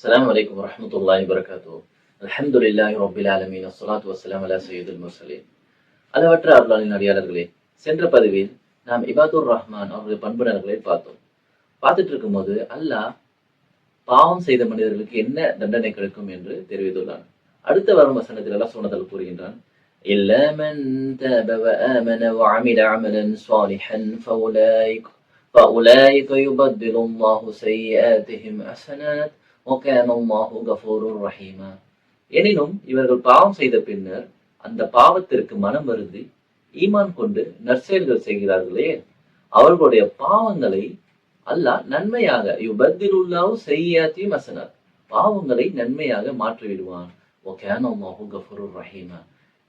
السلام عليكم ورحمة الله وبركاته الحمد لله رب العالمين الصلاة والسلام على سيد المرسلين அளவற்ற அருளாளின் அடியாளர்களே சென்ற பதிவில் நாம் இபாதுர் ரஹ்மான் அவருடைய பண்புணர்களை பார்த்தோம் பார்த்துட்டு இருக்கும்போது அல்லாஹ் பாவம் செய்த மனிதர்களுக்கு என்ன தண்டனை கிடைக்கும் என்று தெரிவித்துள்ளான் அடுத்த வரும் வசனத்தில் எல்லாம் சொன்னதால் கூறுகின்றான் إلا من تاب وآمن وعمل عملا صالحا فأولئك فأولئك يبدل الله سيئاتهم حسنات எனினும் இவர்கள் பாவம் செய்த பின்னர் அந்த பாவத்திற்கு மனம் வருந்தி ஈமான் கொண்டு நற்செயல்கள் செய்கிறார்களே. அவர்களுடைய பாவங்களை அல்லாஹ் நன்மையாக யுபத்தில் உள்ளாவும் செய்யாத்தி மசனர் பாவங்களை நன்மையாக மாற்றிவிடுவான். ஓகேனோமாஹு கஃபூர் ரஹீமா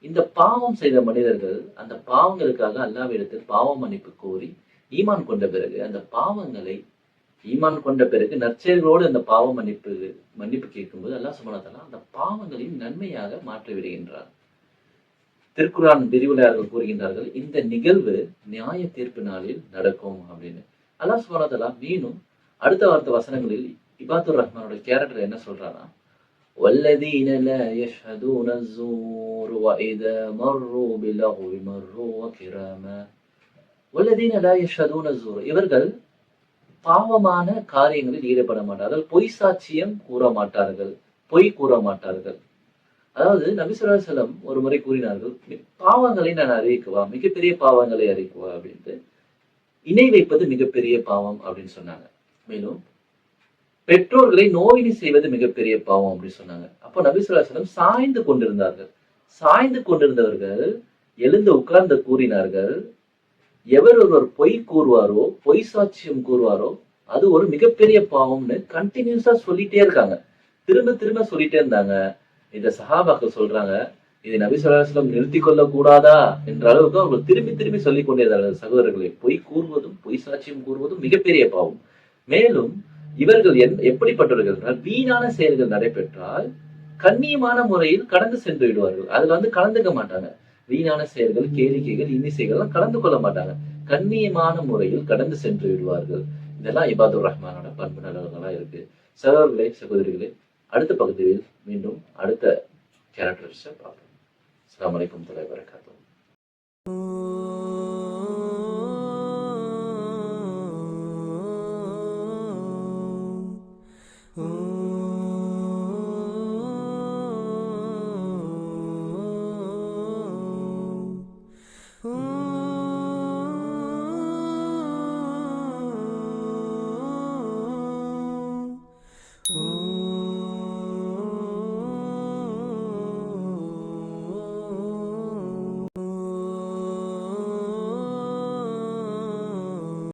இந்த பாவம் செய்த மனிதர்கள் அந்த பாவங்களுக்காக அல்லாவிடத்தில் பாவம் மன்னிப்பு கோரி ஈமான் கொண்ட பிறகு அந்த பாவங்களை ஈமான் கொண்ட பிறகு நற்செயல்களோடு அந்த பாவ மன்னிப்பு மன்னிப்பு கேட்கும்போது அல்லாஹ் சுமணத்தலா அந்த பாவங்களையும் நன்மையாக மாற்றி விடுகின்றார் திருக்குறான் விரிவுரையாளர்கள் கூறுகின்றார்கள் இந்த நிகழ்வு நியாய தீர்ப்பு நாளில் நடக்கும் அப்படின்னு அல்லாஹ் சுமணத்தலா மீண்டும் அடுத்த வார்த்தை வசனங்களில் இபாத்துர் ரஹ்மானோட கேரக்டர் என்ன சொல்றானா والذين لا يشهدون الزور وإذا مروا باللغو مروا وكراما والذين لا يشهدون الزور இவர்கள் பாவமான காரியங்களில் ஈடுபட மாட்டார்கள். பொய் சாட்சியம் கூற மாட்டார்கள். பொய் கூற மாட்டார்கள். அதாவது நபிசுராசலம் ஒரு முறை கூறினார்கள் பாவங்களை நான் அறிவிக்குவா? மிகப்பெரிய பாவங்களை அறிவிக்குவா? அப்படின்ட்டு. இணை வைப்பது மிகப்பெரிய பாவம் அப்படின்னு சொன்னாங்க. மேலும் பெற்றோர்களை நோயினி செய்வது மிகப்பெரிய பாவம் அப்படின்னு சொன்னாங்க. அப்போ நபிசுராசலம் சாய்ந்து கொண்டிருந்தார்கள். சாய்ந்து கொண்டிருந்தவர்கள் எழுந்து உட்கார்ந்து கூறினார்கள் எவர் ஒருவர் பொய் கூறுவாரோ பொய் சாட்சியம் கூறுவாரோ அது ஒரு மிகப்பெரிய பாவம்னு கண்டினியூஸா சொல்லிட்டே இருக்காங்க. திரும்ப திரும்ப சொல்லிட்டே இருந்தாங்க. இந்த சஹாபாக்கள் சொல்றாங்க இதை நபி சொல்லாஸ்லம் நிறுத்தி கொள்ள கூடாதா என்ற அளவுக்கு அவர்கள் திரும்பி திரும்பி சொல்லிக் கொண்டே சகோதரர்களை பொய் கூறுவதும் பொய் சாட்சியம் கூறுவதும் மிகப்பெரிய பாவம். மேலும் இவர்கள் என் எப்படிப்பட்டவர்கள்? என்றால் வீணான செயல்கள் நடைபெற்றால் கண்ணியமான முறையில் கடந்து சென்று விடுவார்கள். அதுல வந்து கலந்துக்க மாட்டாங்க. வீணான செயல்கள் கேளிக்கைகள் இன்னிசைகள் எல்லாம் கலந்து கொள்ள மாட்டாங்க. கண்ணியமான முறையில் கடந்து சென்று விடுவார்கள். இதெல்லாம் இபாதுர் ரஹ்மானோட பண்பு நலன்களா இருக்கு. சகோதரர்களே சகோதரிகளே அடுத்த பகுதியில் மீண்டும் அடுத்த கேரக்டர்ஸை பார்ப்போம். அஸ்லாம் வலைக்கம் தலைவரக்கா